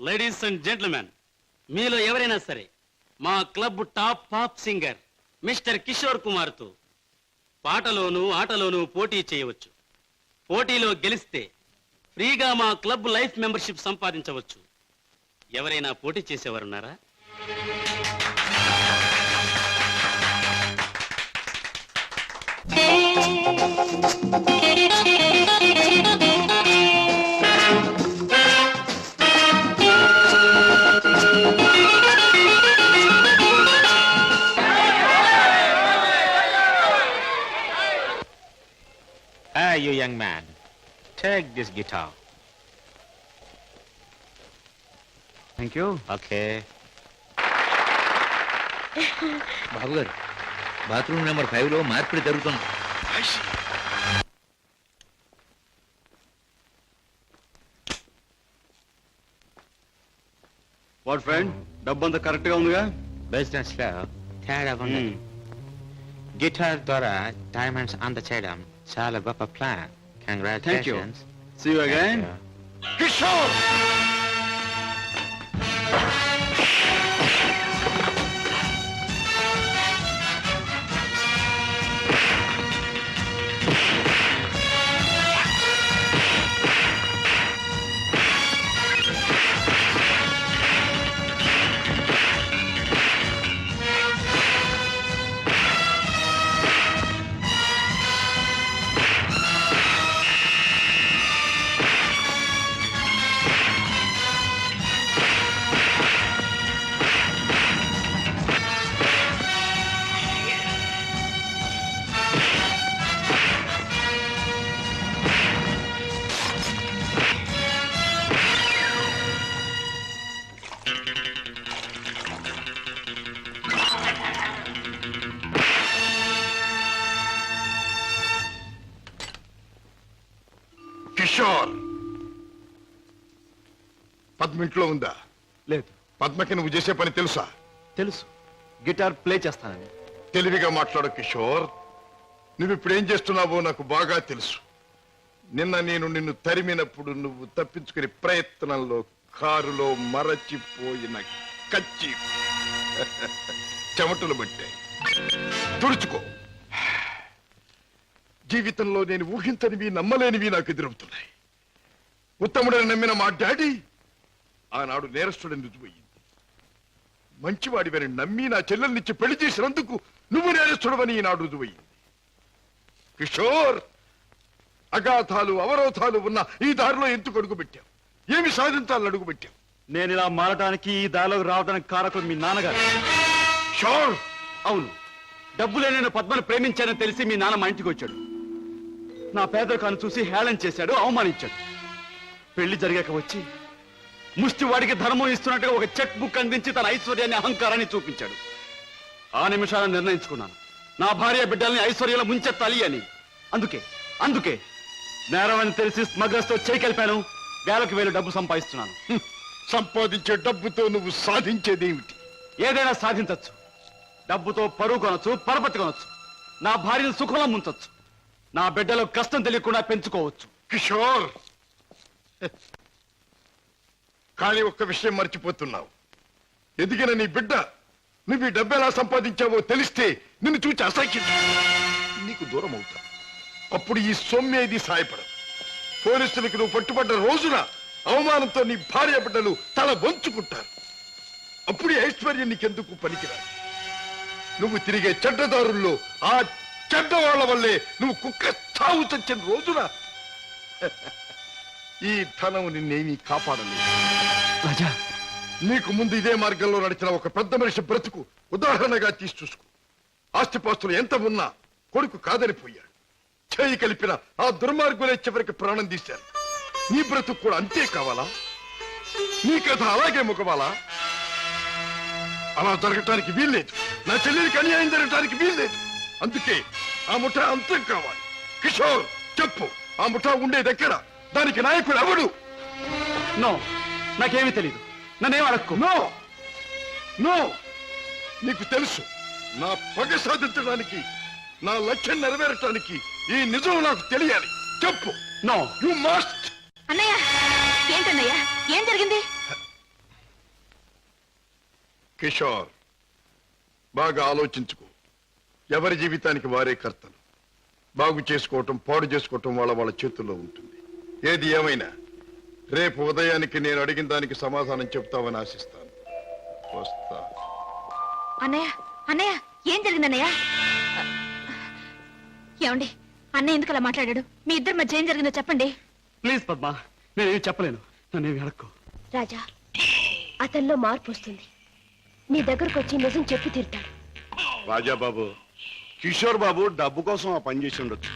Ladies and gentlemen మీలో ఎవరైనా సరే మా club top pop singer mister Kishore కుమార్తో పాటలోనూ ఆటలోనూ పోటీ చేయవచ్చు. పోటీలో గెలిస్తే ఫ్రీగా మా క్లబ్ లైఫ్ మెంబర్షిప్ సంపాదించవచ్చు. ఎవరైనా పోటీ చేసేవారున్నారా? Ah, you young man, take this guitar. Thank you Okay. బాబు గారు బాత్రూమ్ నెంబర్ ఫైవ్లో మార్పిడి జరుగుతుంది. వాట్ ఫ్రెండ్ డబ్బంతా కరెక్ట్గా ఉందిగా? Business లో తేడా ఉంది. గిటార్ ద్వారా డైమండ్స్ అందచేయడం. చాలా గొప్ప plan congratulations see you again Kishore Kishore Padma ఇంట్లో ఉందా? లేదు. పద్మకి నువ్వు చేసే పని తెలుసా? తెలుసు. గిటార్ ప్లే చేస్తానని. తెలివిగా మాట్లాడు కిషోర్. నువ్వు ఇప్పుడు ఏం చేస్తున్నావో నాకు బాగా తెలుసు. నిన్న నేను నిన్ను తరిమినప్పుడు నువ్వు తప్పించుకునే ప్రయత్నంలో కారులో మరచిపోయిన కచ్చి చెమటలు పట్టాయి. తుడుచుకో. జీవితంలో నేను ఊహించనివి నమ్మలేనివి నాకు ఎదురవుతున్నాయి. ఉత్తముడని నమ్మిన మా డాడీ ఆనాడు నేరస్తుడని రుజువయ్యింది మంచివాడివని నమ్మి నా చెల్లెల్నిచ్చి పెళ్ళి చేసినందుకు నువ్వు నేరస్తుడవని ఈనాడు రుజువయ్యింది కిషోర్ అగాధాలు అవరోధాలు ఉన్న ఈ దారిలో ఎందుకు అడుగు పెట్టావు ఏమి సాధించాలని అడుగు పెట్టావు నేను ఇలా మారడానికి ఈ దారిలోకి రావడానికి కారకులు మీ నాన్నగారు. షోర్! అవును. డబ్బు లేని నేను పద్మను ప్రేమించానని తెలిసి మీ నాన్న మా ఇంటికి వచ్చాడు. నా పేదరికాన్ని చూసి హేళన చేశాడు అవమానించాడు. పెళ్ళి జరిగాక వచ్చి ముష్టి వాడికి ధర్మం ఇస్తున్నట్టుగా ఒక చెక్ బుక్ అందించి తన ఐశ్వర్యాన్ని అహంకారాన్ని చూపించాడు. ఆ నిమిషాలను నిర్ణయించుకున్నాను. నా భార్య బిడ్డల్ని ఐశ్వర్యంలో ముంచెత్తాలి అని. అందుకే అందుకే నేరం అని తెలిసి స్మగ్లర్స్తో చేయి కలిపాను. వేలకు వేలు డబ్బు సంపాదిస్తున్నాను. హ్మ్. సంపాదించే డబ్బుతో నువ్వు సాధించేదేమిటి? ఏదైనా సాధించొచ్చు. డబ్బుతో పరువు కొనొచ్చు పరపతి కొనొచ్చు. నా భార్యను సుఖంలో ముంచొచ్చు. నా బిడ్డలో కష్టం తెలియకుండా పెంచుకోవచ్చు. కిషోర్! కానీ ఒక్క విషయం మర్చిపోతున్నావు. ఎదిగిన నీ బిడ్డ నువ్వు ఈ డబ్బు ఎలా సంపాదించావో తెలిస్తే నిన్ను చూచి అసహ్యం. నీకు దూరం అవుతా. అప్పుడు ఈ సొమ్మేది సాయపడదు. పోలీసులకు నువ్వు పట్టుబడ్డ రోజున అవమానంతో నీ భార్య బిడ్డలు తల వంచుకుంటారు. అప్పుడు ఐశ్వర్యం నీకెందుకు పనికిరాదు. నువ్వు తిరిగే చెడ్డదారుల్లో ఆ చెడ్డ వాళ్ళ వల్లే నువ్వు కుక్క చావు చచ్చిన రోజున ఈ ధనం నిన్నేమీ కాపాడలేదు. రాజా. నీకు ముందు ఇదే మార్గంలో నడిచిన ఒక పెద్ద మనిషి బ్రతుకు ఉదాహరణగా తీసి చూసుకో. ఆస్తిపాస్తులు ఎంత ఉన్నా కొడుకు కాదని పోయాడు. చేయి కలిపిన ఆ దుర్మార్గులే చివరికి ప్రాణం తీశారు. నీ బ్రతుకు కూడా అంతే కావాలా? నీ కథ అలాగే ముఖవాలా అలా జరగటానికి వీల్లేదు. నా చెల్లెలికి అన్యాయం జరగటానికి వీల్లేదు. అందుకే ఆ ముఠా అంతం కావాలి. కిషోర్ చెప్పు. ఆ ముఠా ఉండేదెక్కడ దానికి నాయకుడు ఎవడు? నో. నాకేమీ తెలియదు నన్నేం అడక్కు. నో! నో! నీకు తెలుసు నా పగ సాధించడానికి నా లక్ష్యం నెరవేరటానికి ఈ నిజం నాకు తెలియాలి. చెప్పు. నో. యు మస్ట్ అన్నయ్య ఏంటన్నయ్య ఏం జరిగింది? కిషోర్ బాగా ఆలోచించుకో. ఎవరి జీవితానికి వారే కర్తలు. బాగు చేసుకోవటం పాడు చేసుకోవటం వాళ్ళ వాళ్ళ చేతుల్లో ఉంటుంది. ఏది ఏమైనా రేపు ఉదయానికి నేను అడిగిన దానికి సమాధానం చెప్తావని ఆశిస్తాను. వస్తా. అన్నయ్య అన్నయ్య ఏం జరిగింది అన్నయ్య? ఏమండి అన్నయ్య ఎందుకు అలా మాట్లాడాడు? మీ ఇద్దరి మధ్య ఏం జరిగిందో చెప్పండి. ప్లీజ్ పద్మ నేనేం చెప్పలేను. నన్నేమి అడక్కు. రాజా అతనిలో మార్పు వస్తుంది. నీ దగ్గరకు వచ్చి నిజం చెప్పి తీరుతాడు. రాజాబాబు కిషోర్ బాబు డబ్బు కోసం ఆ పని చేసి ఉండొచ్చు.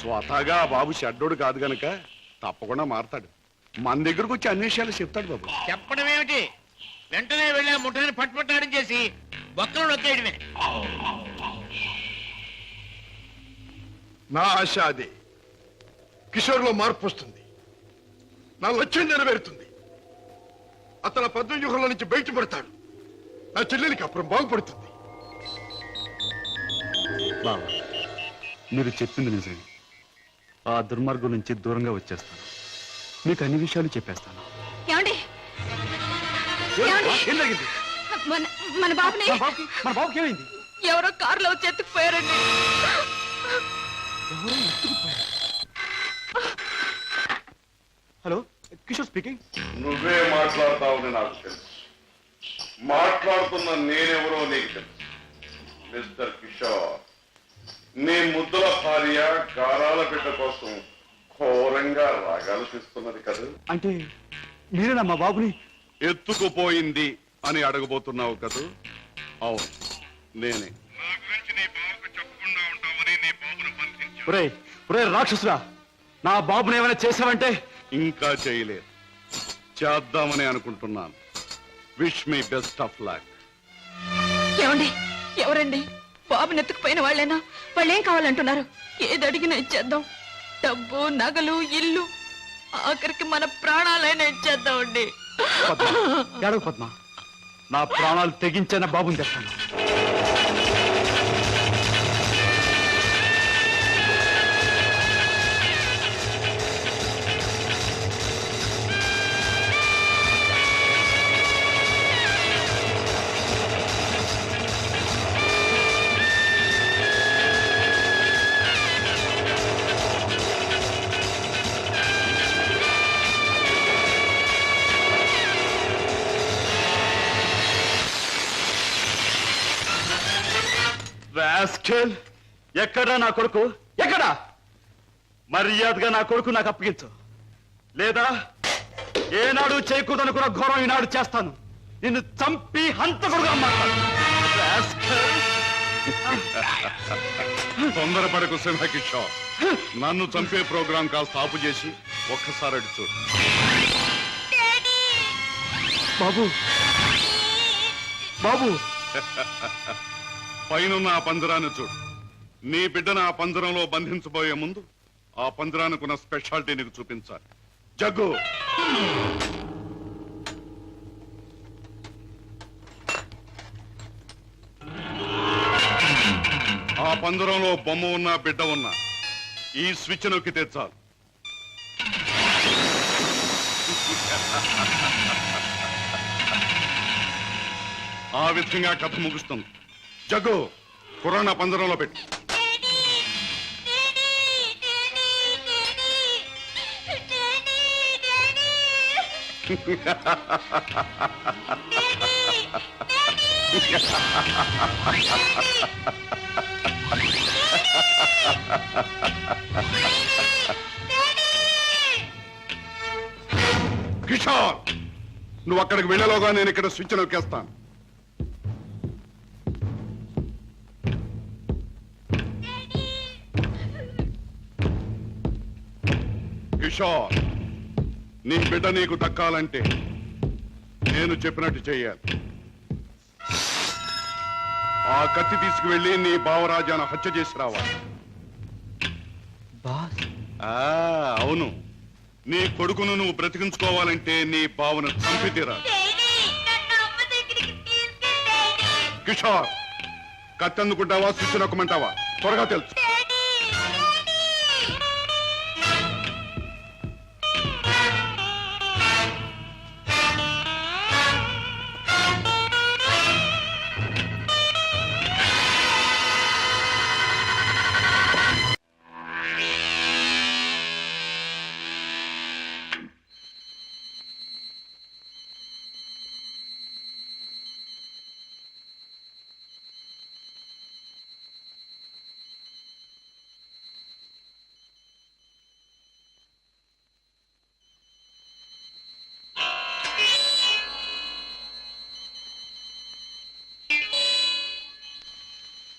స్వతహాగా ఆ బాబు షడ్డోడు కాదు గనక తప్పకుండా మారతాడు. మన దగ్గరకు వచ్చి అన్ని విషయాలు చెప్తాడు బాబు. చెప్పడం ఏమిటి? వెంటనే వెళ్ళి ఆ ముఠాన్ని పట్టుపట్టాడం చేసి బొక్కలు నొక్కేయడమే. నా ఆశ అదే. కిషోర్లో మార్పు వస్తుంది. నా లక్ష్యం నెరవేరుతుంది. అతను పద్మవ్యూహంలో నుంచి బయటపడతాడు. నా చెల్లెలికి అప్పుడు బాగుపడుతుంది. బావా మీరు చెప్పింది నిజమే. ఆ దుర్మార్గం నుంచి దూరంగా వచ్చేస్తాను. మీకు అన్ని విషయాలు చెప్పేస్తాను. ఏమండి? ఏమండి? ఏం జరిగింది? మన మన బాబుని మన బాబుకి మన బాబుకి ఏమైంది? ఎవరో కారులో వచ్చి ఎత్తుకుపోయారండి. హలో కిషోర్ స్పీకింగ్ నువ్వే మాట్లాడతావని నాకు తెలుసు. మాట్లాడుతున్న నేనెవరో నీకు తెలుసు. మిస్టర్ కిషోర్ నీ ముద్దుల భార్య గారాల బిడ్డ కోసం ఘోరంగా రాగాలు తీస్తున్నది కదా. అంటే మీరేనా మా బాబుని? ఎత్తుకుపోయింది అని అడగబోతున్నావు కదూ. అవును నేనే. ఒరే ఒరే రాక్షసురా నా బాబుని ఏమైనా చేసావంటే ఇంకా చేయలేదు. చేద్దామని అనుకుంటున్నాను. Wish me best of luck ఏమండి ఎవరండి? బాబుని ఎత్తుకుపోయిన వాళ్ళేనా? వాళ్ళు ఏం కావాలంటున్నారు? ఏది అడిగినా ఇచ్చేద్దాం. డబ్బు నగలు ఇల్లు. ఆఖరికి మన ప్రాణాలైనా ఇచ్చేద్దామండి. పద్మ ఏడవ పద్మ. నా ప్రాణాలు తెగించిన బాబుని తెస్తాను. రాస్కెల్ ఎక్కడా నా కొడుకు? ఎక్కడా? మర్యాదగా నా కొడుకు నాకు అప్పగించు. లేదా ఏనాడు చేయకూడదనుకున్న ఘోరం ఈనాడు చేస్తాను. నిన్ను చంపి హంతకుడుగా తొందరపడకు సింహకిషోర్. నన్ను చంపే ప్రోగ్రాం కాస్త ఆపు చేసి ఒక్కసారి అడి చూడు. బాబు. బాబు. పైనున్న ఆ పంజరాన్ని చూడు. నీ బిడ్డను ఆ పంజరంలో బంధించబోయే ముందు ఆ పంజరానికున్న స్పెషాలిటీ నీకు చూపించాలి. జగ్గు! ఆ పంజరంలో బొమ్మ ఉన్న బిడ్డ ఉన్న ఈ స్విచ్ నొక్కి తెచ్చాలి ఆ విధంగా కథ ముగుస్తుంది. జగ్గు కురాణ పంజరంలో పెట్టి. కిషోర్ నువ్వు అక్కడికి వెళ్ళలోగా నేను ఇక్కడ స్విచ్ నొక్కేస్తాను. కిషోర్ నీ బిడ్డ నీకు దక్కాలంటే నేను చెప్పినట్టు చెయ్యాలి. ఆ కత్తి తీసుకువెళ్ళి నీ భావరాజాను హత్య చేసి రావాలి. ఆ, అవును. నీ కొడుకును నువ్వు బ్రతికించుకోవాలంటే నీ బావను చంపి తీరాలి కిషోర్ కత్తి అందుకుంటావా స్విచ్ నొక్కమంటావా త్వరగా తెలుసు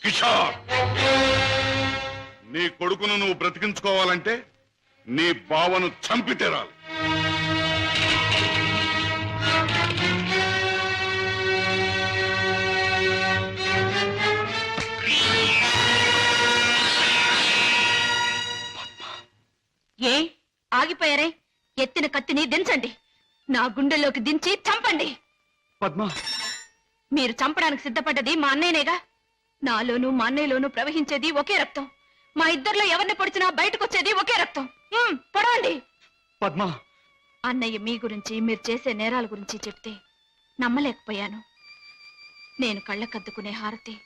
కిషోర్! నీ కొడుకును నువ్వు బ్రతికించుకోవాలంటే నీ బావను చంపి తీరాలి ఏ? ఆగిపోయారే? ఎత్తిన కత్తిని దించండి. నా గుండెల్లోకి దించి చంపండి. పద్మ! మీరు చంపడానికి సిద్ధపడ్డది మా అన్నయ్యనేగా? నాలోనూ మా అన్నయ్యలోనూ ప్రవహించేది ఒకే రక్తం. మా ఇద్దరిలో ఎవరిని పొడిచినా బయటకొచ్చేది ఒకే రక్తం. పొడవండి. పద్మ. అన్నయ్య మీ గురించి మీరు చేసే నేరాల గురించి చెప్తే నమ్మలేకపోయాను. నేను కళ్ళకద్దుకునే హారతి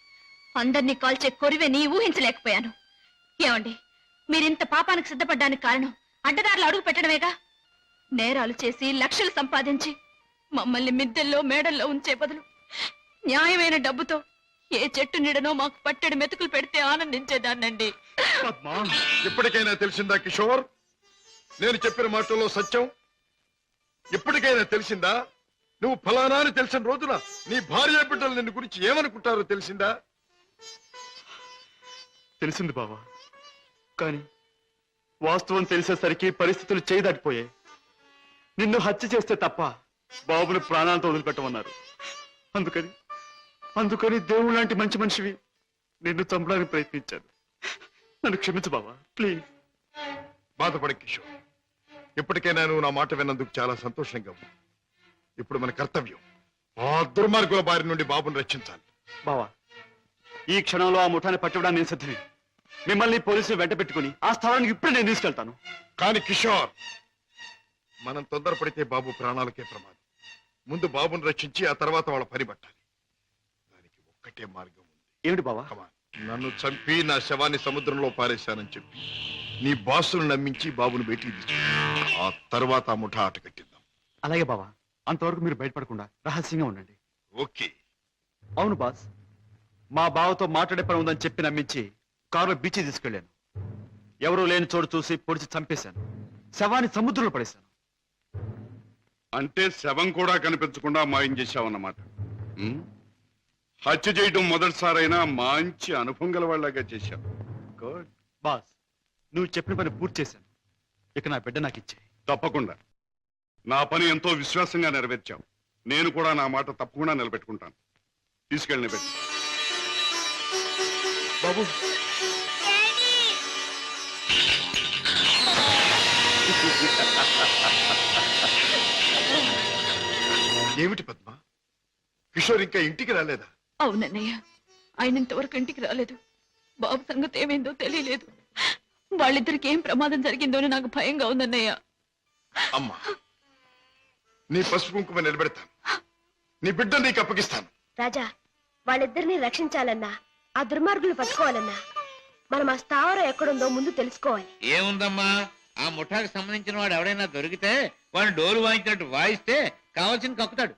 అందరినీ కాల్చే కొరివెని ఊహించలేకపోయాను. ఏమండి మీరింత పాపానికి సిద్ధపడ్డానికి కారణం అడ్డదారులు అడుగు పెట్టడమేగా? నేరాలు చేసి లక్షలు సంపాదించి మమ్మల్ని మిద్దెల్లో మేడల్లో ఉంచే బదులు న్యాయమైన డబ్బుతో ఏ చెట్టు నీడనో మాకు పట్టెడు మెతుకులు పెడితే ఆనందించేదాన్నండి. పద్మ ఇప్పటికైనా తెలిసిందా కిషోర్? నేను చెప్పిన మాటల్లో సత్యం. ఇప్పటికైనా తెలిసిందా? నువ్వు ఫలానా అని తెలిసిన రోజున నీ భార్య బిడ్డలు నిన్ను గురించి ఏమనుకుంటారో తెలిసిందా? తెలిసింది బావా. కానీ వాస్తవం తెలిసేసరికి పరిస్థితులు చేయదాటిపోయాయి. నిన్ను హత్య చేస్తే తప్ప బాబుని ప్రాణాలతో వదిలిపెట్టమన్నారు. అందుకని అందుకని దేవుడు లాంటి మంచి మనిషివి నిన్ను చంపడానికి ప్రయత్నించాను. నన్ను క్షమించు బావా ప్లీజ్. బాధపడి కిషోర్ ఇప్పటికైనా నువ్వు నా మాట విన్నందుకు చాలా సంతోషంగా ఉంది. ఇప్పుడు మన కర్తవ్యం ఆ దుర్మార్గుల బారి నుండి బాబుని రక్షించాలి. బావా ఈ క్షణంలో ఆ ముఠాన్ని పట్టడానికి నేను సిద్ధమే. మిమ్మల్ని పోలీసులు వెంట పెట్టుకుని ఆ స్థలానికి ఇప్పుడే నేను తీసుకెళ్తాను. కానీ కిషోర్ మనం తొందరపడితే బాబు ప్రాణాలకే ప్రమాదం. ముందు బాబుని రక్షించి ఆ తర్వాత వాళ్ళ పని పట్టాలి. ఒక్కటే మార్గం ఉంది. ఏమిటి బావా? On. నన్ను చంపి నా శవాన్ని సముద్రంలో పారేశానని చెప్పి నీ బాసును నమ్మించి బాబును బయటికి తీసు ఆ తర్వాత ఆ ముఠా ఆట కట్టిద్దాం. అలాగే బావా. అంతవరకు మీరు బయటపడకుండా రహస్యంగా ఉండండి. ఓకే. అవును బాస్. మా బావతో మాట్లాడే పని ఉందని చెప్పి నమ్మించి కారులో బీచ్ తీసుకెళ్ళాను ఎవరూ లేని చోటు చూసి పొడిచి చంపేశాను. శవాన్ని సముద్రంలో పడేశాను. అంటే శవం కూడా కనిపించకుండా మాయం చేశావన్నమాట? హత్య చేయడం మొదటిసారైనా మంచి అనుభవం గల వాళ్ళగా చేశావు. గుడ్. బాస్ నువ్వు చెప్పిన పని పూర్తి చేశాను. ఇక నా బిడ్డ నాకు ఇచ్చే తప్పకుండా. నా పని ఎంతో విశ్వాసంగా నెరవేర్చావు. నేను కూడా నా మాట తప్పకుండా నిలబెట్టుకుంటాను. తీసుకెళ్ళి పెట్టు బాబు. ఏమిటి పద్మ? కిషోర్ ఇంకా ఇంటికి రాలేదా? అవునన్నయ్య ఆయన ఇంతవరకు ఇంటికి రాలేదు. బాబు సంగతి ఏమైందో తెలియలేదు. వాళ్ళిద్దరికి ఏం ప్రమాదం జరిగిందోని నాకు భయంగా ఉందన్నయ్య. అమ్మా నీ పసుపు కుంకుమ నిలబెడతాను. నీ బిడ్డ నీకు అప్పగిస్తాను. రాజా వాళ్ళిద్దరిని రక్షించాలన్నా ఆ దుర్మార్గులు పట్టుకోవాలన్నా మనం ఆ స్థావరం ఎక్కడుందో ముందు తెలుసుకోవాలి. ఏముందమ్మా? ఆ ముఠాకి సంబంధించిన వాడు ఎవడైనా దొరికితే వాడిని డోలు వాయించినట్టు వాయిస్తే కావాల్సిన కక్కుతాడు.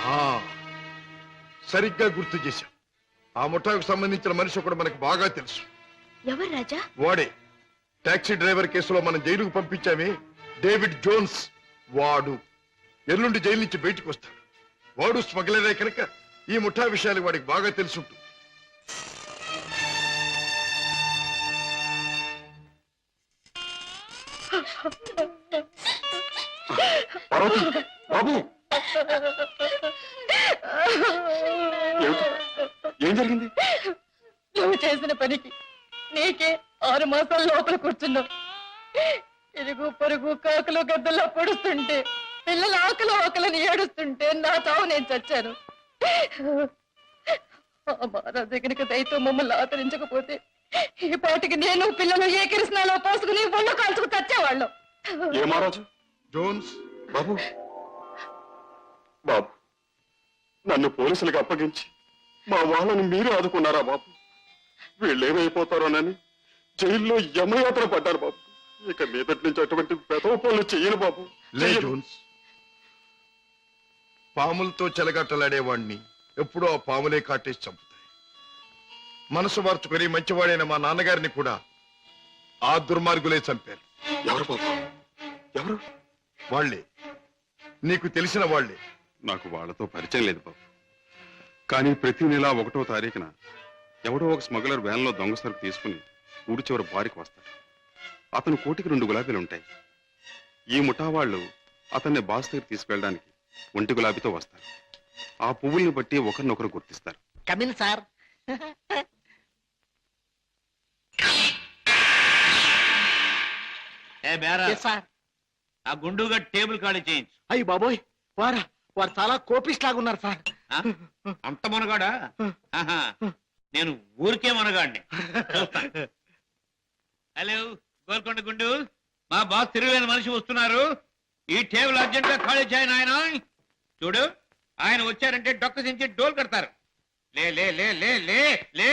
ఆ సరిగ్గా గుర్తు చేశాం. ఆ ముఠాకు సంబంధించిన మనిషి ఒకడు మనకు బాగా తెలుసు. ఎవరు రాజా? వాడే. టాక్సీ డ్రైవర్ కేసులో మనం జైలుకు పంపించామే. David Jones. వాడు ఎల్లుండి జైలు నుంచి బయటికి వస్తాడు. వాడు స్మగ్లరే కనుక ఈ ముఠా విషయాలు వాడికి బాగా తెలుసుంటుంది. పార్వతి బాబు ఏమిటి? ఏం జరిగింది? నువ్వు చేసిన పనికి నీకే ఆరు మాసాల లోపల కూర్చున్నావు. ఇరుగు పొరుగు కాకులు గద్దల్లో పొడుస్తుంటే పిల్లల ఆకలి ఆకలిని ఏడుస్తుంటే నా చావు నేను చచ్చాను. మహారాజు కనుక దయతో మమ్మల్ని ఆదరించకపోతే ఈ పాటికి నేను పిల్లలు ఏ కిరసనాలో పోసుకుని ఒళ్ళు కాల్చుకు చచ్చేవాళ్ళం. ఏ మహారాజు? జోన్స్. బాబు. బాబు. నన్ను పోలీసులకు అప్పగించి మా వాళ్ళని మీరు ఆదుకున్నారా బాబు? వీళ్ళు ఏమైపోతారోనని జైల్లో యమయాత్ర పడ్డారు బాబు. ఇక మీదటి నుంచి అటువంటి పెదవ పనులు చెయ్యను బాబు. లే చెయ్యను. జోన్స్. పాములతో చెలగట్టలాడేవాణ్ణి ఎప్పుడూ ఆ పాములే కాటేసి చంపుతాయి. మనసు మార్చుకొని మంచివాడైన మా నాన్నగారిని కూడా ఆ దుర్మార్గులే చంపారు. ఎవరు బాబు? ఎవరు? వాళ్ళే. నీకు తెలిసిన వాళ్ళే. నాకు వాళ్ళతో పరిచయం లేదు బాబు. కానీ ప్రతి నెల ఒకటో తారీఖున ఎవడో ఒక స్మగ్లర్ వ్యాన్లో దొంగ సరుకు తీసుకుని ఊడి చివరి బారికి వస్తాడు. అతను కోటికి రెండు గులాబీలు ఉంటాయి. ఈ ముఠా వాళ్ళు అతన్ని బాస్ దగ్గర తీసుకెళ్ళడానికి ఒంటి గులాబీతో వస్తారు. ఆ పువ్వుల్ని బట్టి ఒకరినొకరు గుర్తిస్తారు. కమిన్ సార్ ఏ బేరా? సార్ ఆ గుండుగా టేబుల్ ఖాళీ చేయించు. అయ్యి బాబోయ్ వారా వారు చాలా కోపిస్ట్ లాగా ఉన్నారు సార్? అంత మనగాడా? నేను ఊరికే మనగాడిని. హలో గోల్కొండ గుండు. మా బాస్ తిరుగులేని మనిషి వస్తున్నారు. ఈ టేబుల్ అర్జెంట్గా ఖాళీ చేయను ఆయన చూడు ఆయన వచ్చారంటే డొక్క దించి డోల్ కడతారు. లే లే లే లే లే లే.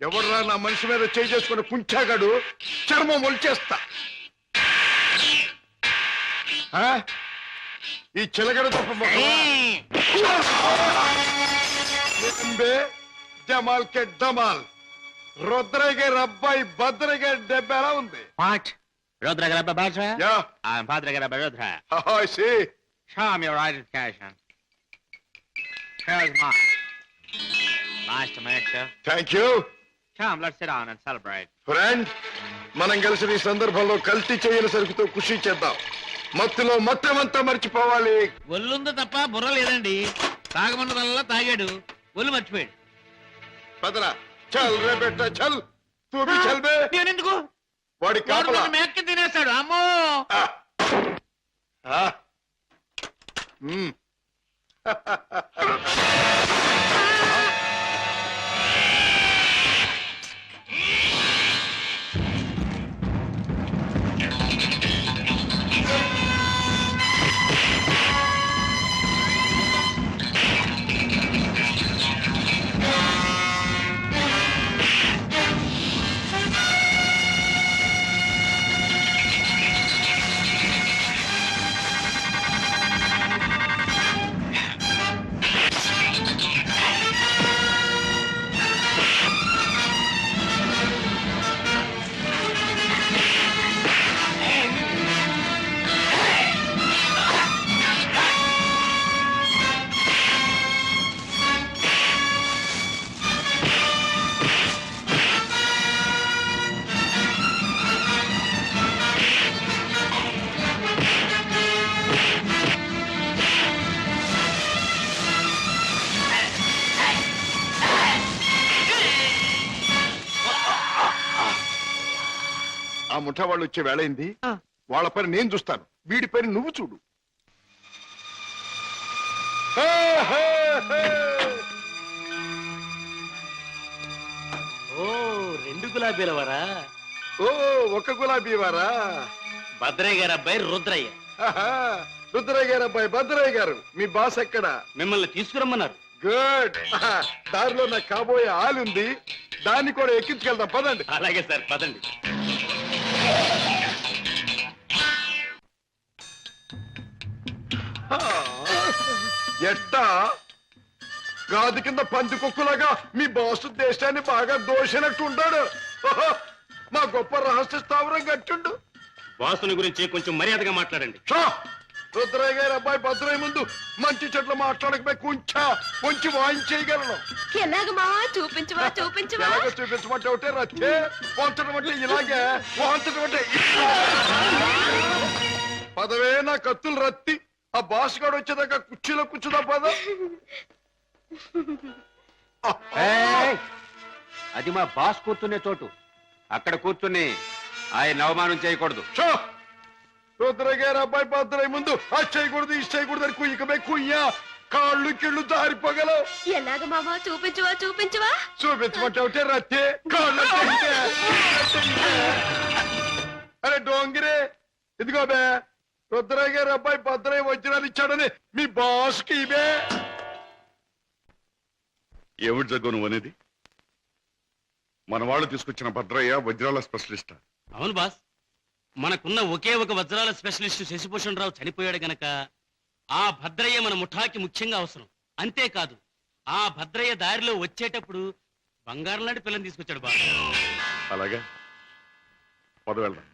ఎవర్రా నా మనిషి మీద చేయి చేసుకుని పుంచాగాడు చర్మం ఒలిచేస్తా. ఈ చిలకడ తప్ప జమాల్ కే డమాల్ రుద్రగే రబ్బాయి భద్రగే డెబ్బ ఎలా ఉంది? Yeah I'm Padre Grabba Rudra. సి Show me your identification. Here's mine. Nice to meet you. Thank you Come, let's sit down and celebrate. Friend మనం కలిసి ఈ సందర్భంలో కల్తీ చేయని సరుకుతో ఖుషి చేద్దాం మత్తులో మొత్తమంతా మర్చిపోవాలి. ఒళ్ళుంది తప్ప బుర్ర లేదండి. తాగమన్నదల్లా తాగాడు. ఒళ్ళు మర్చిపోయాడు. పదరా. చల్ రే బెట్ట చల్. తూ భీ చల్ బే నేనెందుకు? వాడి వాడు కాపలా. నన్ను మేక్కి తినేస్తాడు. అమ్మో! ఆ. ఆ. మ్మ్. ముఠా వాళ్ళు వచ్చే వేళైంది వాళ్ళ పని నేను చూస్తాను. వీడి పని నువ్వు చూడు. ఓ రెండు గులాబీల వరా? ఓ ఒక గులాబీ వారా? భద్రయ్య గారి అబ్బాయి రుద్రయ్య. ఆహా, రుద్రయ్య గారు అబ్బాయి భద్రయ్య గారు. మీ బాస్ ఎక్కడ? మిమ్మల్ని తీసుకురమ్మన్నారు. గుడ్. దారిలో నా కాబోయే ఆలుంది. దాన్ని కూడా ఎక్కించుకెళ్దాం. పదండి. అలాగే సార్ పదండి. ఎట్టా? గాది కింద పంది కుక్కులాగా మీ బాసు దేశాన్ని బాగా దోషినట్టు ఉంటాడు మా గొప్ప రహస్య స్థావరం కట్టిండు బాసుని గురించి కొంచెం మర్యాదగా మాట్లాడండి! రుద్రయ్య గారి అబ్బాయి భద్రయ్య ముందు మంచి చెట్లు మాట్లాడకపోయి కొంచెం కొంచెం వాయించేయగలను ఎలాగ మావా చూపించవా చూపించవా? ఎలాగో చూపించమంటే ఒకటే రచ్చే వంచడం అంటే ఇలాగే వాంచడం అంటే. పదవే నా కత్తులు రత్తి ఆ బాస్ గాడు వచ్చేదాకా కుర్చీలో కూర్చుదా పద. అది మా బాస్ కూర్చునే చోటు. అక్కడ కూర్చుని ఆయన అవమానం చేయకూడదు. షో! రుద్రయ్య గారి అబ్బాయి భద్రయ్య ముందు అది చేయకూడదు ఇది చేయకూడదు అని కుయ్యకమే కుయ్యా. కాళ్ళు కిళ్ళు జారిపోగలవు ఎలాగ మావా? చూపించవా చూపించవా? చూపించమంటే రత్తే? కాళ్ళు. అరే డోంగిరే ఇదిగో బే రుద్రయ్య గారి అబ్బాయి భద్రయ్య వజ్రాలు ఇచ్చాడని మీ బాస్కి ఇవే ఏమిటి జగ్గు నువ్వు అనేది? మన వాళ్ళు తీసుకొచ్చిన భద్రయ్య వజ్రాల స్పెషలిస్ట్. అవును బాస్. మనకున్న ఒకే ఒక వజ్రాల స్పెషలిస్ట్ శశిభూషణ్ రావు చనిపోయాడు గనక ఆ భద్రయ్య మన ముఠాకి ముఖ్యంగా అవసరం. అంతేకాదు ఆ భద్రయ్య దారిలో వచ్చేటప్పుడు బంగారం లాంటి పిల్లని తీసుకొచ్చాడు బాబు. అలాగా? పద వెళ్దాం.